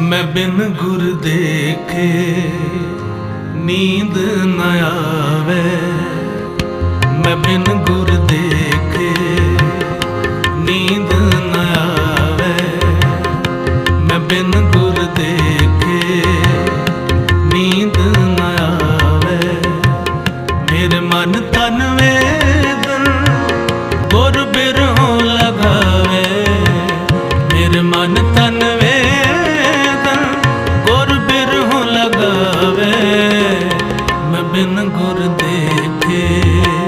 ਮੈਂ ਬਿਨ ਗੁਰ ਦੇਖੇ ਨੀਂਦ ਨਾ ਆਵੇ। ਮੈਂ ਬਿਨ ਗੁਰ ਦੇਖੇ ਨੀਂਦ ਨਾ ਆਵੇ। ਮੈਂ ਬਿਨ ਗੁਰ ਦੇਖੇ ਨੀਂਦ ਨਾ ਆਵੇ। ਮੇਰੇ ਮਨ ਤਨ ਵਿੱਚ ਬਿਨ ਗੁਰ ਦੇਖੇ।